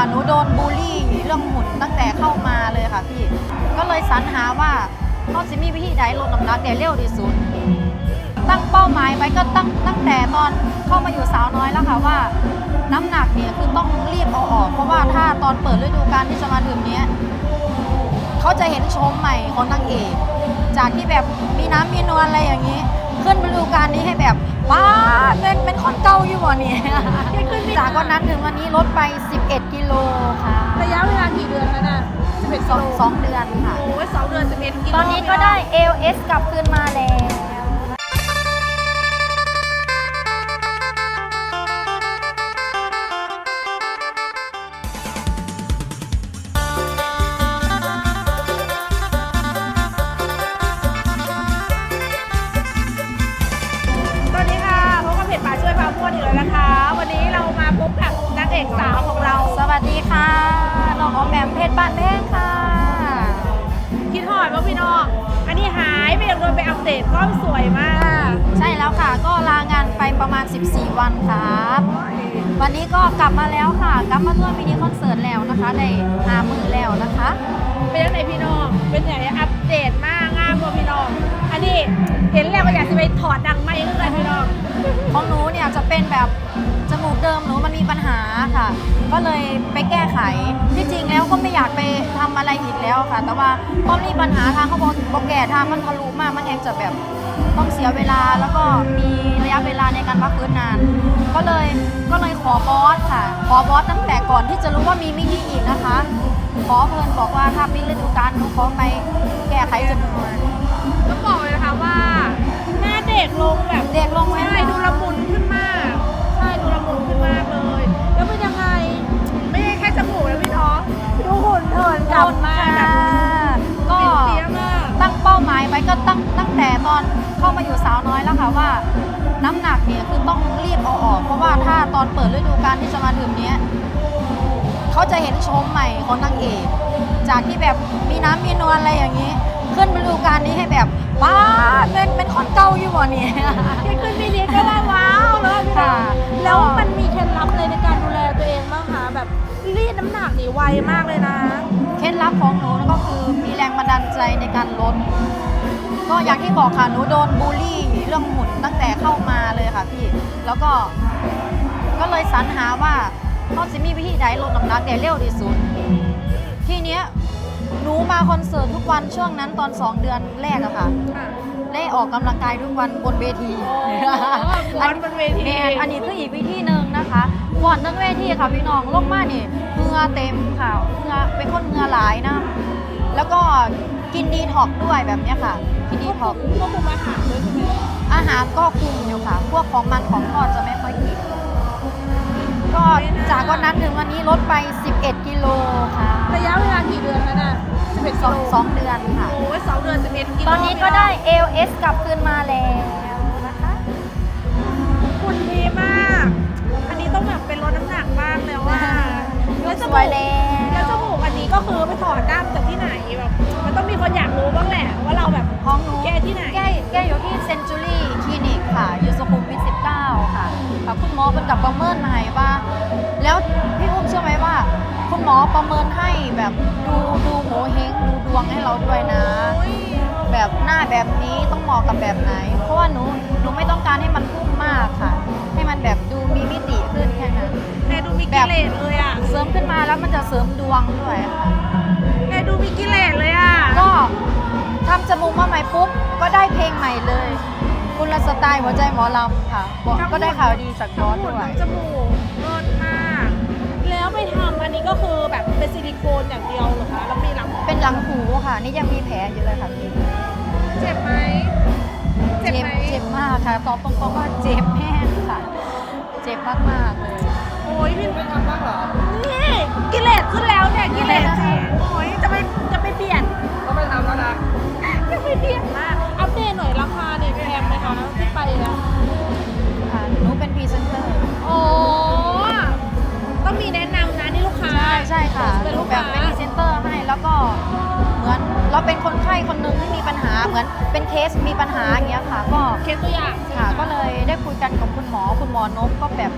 ค่ะ หนูโดนบูลลี่เรื่องหุ่นตั้งแต่เข้ามาเลยค่ะพี่ ก็เลยสรรหาว่าเขาจะมีวิธีใดลดน้ำหนักได้เร็วที่สุด ตั้งเป้าหมายไว้ก็ตั้งตั้งแต่ตอนเข้ามาอยู่สาวน้อยแล้วค่ะว่า น้ำหนักเนี่ยคือต้องรีบเอาออก เพราะว่าถ้าตอนเปิดฤดูกาลที่จะมาถึงเนี้ยเขาจะเห็นโฉมใหม่ของนางเอกจากที่แบบมีน้ำมีนวลอะไรอย่างนี้ ขึ้นฤดูกาลนี้ให้แบบว้าเป็นเป็นคนเก่าอยู่บ่เนี่ย จากวันนั้นถึงวันนี้ลดไป 11 กิโลค่ะระยะเวลากี่เดือนแล้วนะ11สองสองเดือนค่ะ โอ้ยสองเดือน11กิโลตอนนี้ก็ได้ LS กลับคืนมาแล้ว ค่ะน้องออมแอมเพชรบ้านแพงค่ะ คิดหอยว่าพี่น้อง อันนี้หายไปยังโดนไปอัปเดตกล้องสวยมาก ใช่แล้วค่ะ ก็ลางานไปประมาณ 14 วันครับ วันนี้ก็กลับมาแล้วค่ะ กลับมาร่วมมินิคอนเสิร์ตแล้วนะคะได้หามือแล้วนะคะ เป็นยังไงพี่น้อง เป็นไงอัปเดตมากงามกว่าพี่น้อง อันนี้เห็นแล้วก็อยากจะไปถอดดังไม่เลยพี่น้อง ของหนูเนี่ยจะเป็นแบบจ มูกเดิมหนูมันมีปัญหาค่ะ ก็เลยไปแก้ไข ที่จริงแล้วก็ไม่อยากไปทำอะไรอีกแล้วค่ะ แต่ว่าพอมีปัญหาทางเขาบอกบอกแก่ทางมันทะลุมาก มันแองจะแบบต้องเสียเวลาแล้วก็มีระยะเวลาในการพักฟื้นนาน ก็เลยก็เลยขอบอสค่ะ ขอบอสตั้งแต่ก่อนที่จะรู้ว่ามีมินิอีกนะคะ ขอเพิ่นบอกว่าถ้ามีฤดูกาลหนูขอไปแก้ไขจมู ว้ก็ตั้งตั้งแต่ตอนเข้ามาอยู่สาวน้อยแล้วค่ะว่าน้ำหนักเนี่ยคือต้องรีบเอาออก เพราะว่าถ้าตอนเปิดฤดูกาลที่จะมาถึงเนี้ยเขาจะเห็นโฉมใหม่ของนางเอกจากที่แบบมีน้ำมีนวลอะไรอย่างนี้ ขึ้นฤดูกาลนี้ให้แบบว้าเป็นเป็นคนเก่าอยู่บ่เนี่ยแค่ขึ้นมินิก็ว่าว้าวแล้วพี่น้ค่ะองแล้วมันมีเคล็ดลับอะไรในการดูแลตัวเองบ้างคะแบบรีดน้ำหนักนี่ไวมากเลยนะ บอกค่ะหนูโดนบูลลี่เรื่องหุ่นตั้งแต่เข้ามาเลยค่ะพี่ แล้วก็ก็เลยสรรหาว่าเขาจะมีวิธีใดลดน้ำหนักได้เร็วที่สุด ทีเนี้ยหนูมาคอนเสิร์ตทุกวันช่วงนั้นตอน 2 เดือนแรกอะค่ะ ได้ออกกำลังกายทุกวันบนเวทีฟ้อนบนเวทีแม่นอันนี้คืออีกวิธีหนึ่งนะคะก่อนตั้งเวทีค่ะพี่น้องลงมานี่เหงื่อเต็มค่ะเหงื่อเป็นคนเหงื่อหลายนะ แล้วก็กินดีท็อกซ์ด้วยแบบเนี้ยค่ะ กินดีท็อกซ์ควบคุมอาหารด้วยใช่ไหมอาหารก็คุมอยู่ค่ะ พวกของมันของทอดจะไม่ค่อยกิน ก็จากวันนั้นถึงวันนี้ลดไป 11 กิโลค่ะระยะเวลากี่เดือนแล้วนะ11สองสองเดือนค่ะ โอ้ยสองเดือน11กิโลตอนนี้ก็ได้ LS กลับคืนมาแล้วนะคะคุณดีมาก อันนี้ต้องแบบเป็นลดน้ำหนักบ้างแล้วว่าดูสวยแล้วแล้วจมูกอันนี้ก็คือไปถอดด้ามจากที่ไหนแบบ มันต้องมีคนอยากรู้บ้างแหละว่าเราแบบของหนูแก้ ที่ไหน แก้แก้อยู่ที่เซนจูรี่คลินิกค่ะอยู่สุขุมวิท19 ค่ะค่ะ คุณหมอเป็นกับประเมินมาให้ว่า แล้วพี่อุ้มเชื่อไหมว่า คุณหมอประเมินให้แบบดูดูโหเฮงดูดวงให้เราด้วยนะโอ้ยแบบหน้าแบบนี้ต้องเหมาะกับแบบไหน เพราะว่าหนูหนูไม่ต้องการให้มันพุ่งมากค่ะ ให้มันแบบดูมีมิติขึ้นแค่นั้นแม่ดูมีกิเลสเลยอะ เสริมขึ้นมาแล้วมันจะเสริมดวงด้วยค่ะ แม่ดูมีกิเลสเลยอะก็ทำ จมูกมาใหม่ปุ๊บก็ได้เพลงใหม่เลยคุณละสไตล์หัวใจหมอลำค่ะบอกก็ได้ข่าวดีจากบอสทั้งหมด้วยทั้งจมูกเลิศมาก แล้วไปทำอันนี้ก็คือแบบเป็นซิลิโคนอย่างเดียวเหรอคะแล้วมีหลังเป็นหลังหูค่ะ นี่ยังมีแผลอยู่เลยค่ะพี่เจ็บไหมเจ็บไหมเจ็บมากค่ะตอบตรงๆว่าเจ็บแม่นค่ะ เจ็บมากๆเลยโอ้ยพี่ไม่ทำบ้างเหรอนี่กิเลสขึ้นแล้วเนี่ยกิเลสจริงโอ้ยจะไปจะไปเปลี่ยนก็ไม่ทำแล้วนะจะ ไปเปลี่ยนมาก อัปเดตหน่อยราคาเนี่ยแพงไหมคะที่ไปอะค่ะหนูเป็นพรีเซนเตอร์โอ้ต้องมีแนะนำนะนี่ลูกค้า ใช่ใช่ค่ะเป็นลูกแบค้าบเป็นพรีเซนเตอร์ให้แล้วก็เหมือนเราเป็นคนไข้คนหนึ่งที่มีปัญหาเหมือนเป็นเคสมีปัญหาอย่างเงี้ยค่ะ ก็เคสตัวอย่างค่ะก็เลยได้คุยกันกับคุณหมอคุณหมอนกก็แบบ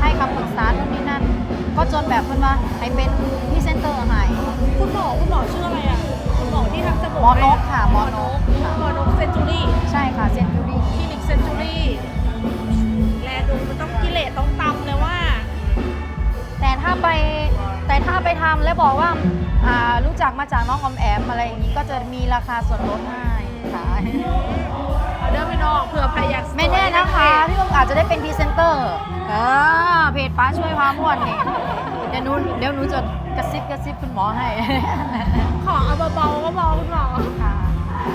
ให้คำปรึกษาโน่นนี่นั่น ก็ก็จนแบบเพิ่นว่าให้เป็นพรีเซนเตอร์ให้คุณหมอคุณหมอชื่ออะไรอะคุณ หมอที่ทำจมูกหมอนกค่ะหมอนกค่ะหมอนกเซนจูรี่ใช่ค่ะเซนจูรี่คลินิกเซนจูรี่แลดูมันต้องกิเลสต้องตำเลยว่า แต่ถ้าไปแต่ถ้าไปทำแล้วบอกว่าอ่ารู้จักมาจากน้องออมแอมอะไรอย่างนี้ก็จะมีราคาส่วนลดให้ค่ะเอาเดินไปนอกเผื่อใครอยากสวยไม่แน่นะคะพี่ลุงอาจจะได้เป็นพรีเซนเตอร์เออเพจป้าช่วยพาม่วนเนี่ยเดี๋ยวหนูเดี๋ยวหนูจะ กระซิบกระซิบคุณหมอให้ ขอเอาเบาๆก็เบาคุณหมอค่ะ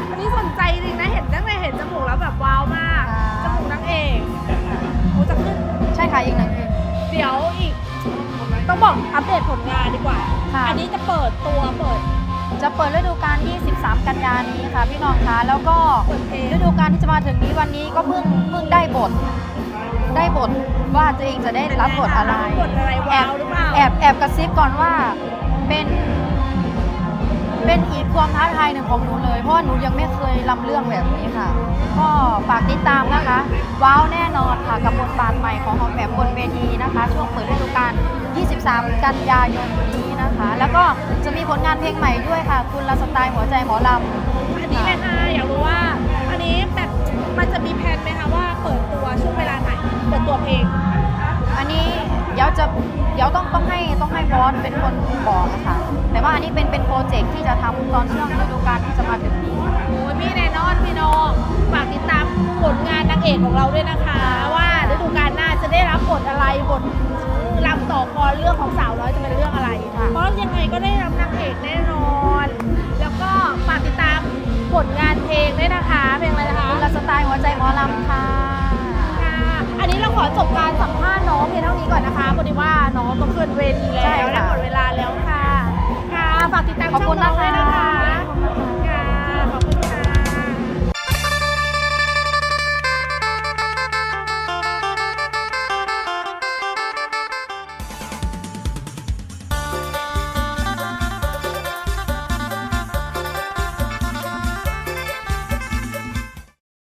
อันนี้สนใจจริงนะเห็นตั้งแต่เห็นจมูกแล้วแบบว้าวมากค่ะ จมูกนางเอกโอ้จะขึ้นใช่ค่ะอีกหนึ่ง เดี๋ยวอีก ต้องบอกอัปเดตผลงานดีกว่า ค่ะ อันนี้จะเปิดตัวเปิดจะเปิดฤดูกาล 23 กันยานี้ค่ะ พี่น้องคะแล้วก็เปิดเพลงฤดูกาลที่จะมาถึงนี้วันนี้ก็เพิ่งเพิ่งได้บท ได้บทว่าตัวเองจะได้รับบทอะไรบทอะไรแอว้าบวหรือเปล่าแอบแอบกระซิบก่อนว่าเป็น เป็นอีกความท้าทายหนึ่งของหนูเลย เพราะว่าหนูยังไม่เคยลำเรื่องแบบนี้ค่ะ ก็ฝากติดตามนะคะ ว้าวแน่นอนค่ะกับบทบาทใหม่ของหอมแบบบนเวทีนะคะ ช่วงเปิดฤดูกาล 23 กันยายนนี้นะคะ แล้วก็จะมีผลงานเพลงใหม่ด้วยค่ะ คุณละสไตล์หัวใจหมอลำ อันนี้เลยค่ะอยากรู้ว่า อันนี้แบบมันจะมีแผนไหมคะว่าเปิดตัวช่วงเวลาไหน เปิดตัวเพลง อันนี้เดี๋ยวจะเดี๋ยวต้องต้องให้ต้องให้บอสเป็นคนบอกนะคะ แต่ว่าอันนี้เป็นเป็นโปรเจกต์ที่จะทำตอนช่วงฤดูกาลที่จะมาถึงนี้ โอ้ยพี่แน่นอนพี่น้องฝากติดตามผลงานนางเอกของเราด้วยนะคะ ว่าฤดูกาลหน้าจะได้รับบทอะไรบทรำต่อกรเรื่องของสาวน้อยจะเป็นเรื่องอะไรค่ะเพราะยังไงก็ได้รับนางเอกแน่นอน แล้วก็ฝากติดตามผลงานเพลงด้วยนะคะเพลงอะไรนะคะคุณละสไตล์หัวใจหมอลำค่ะค่ะี้ก่อนนะคะพอดีว่าน้องก็ขึ้นเวทีแล้วได้หมดเวลาแล้วค่ะ ค่ะ ฝากติดตามช่องน้องด้วยนะคะ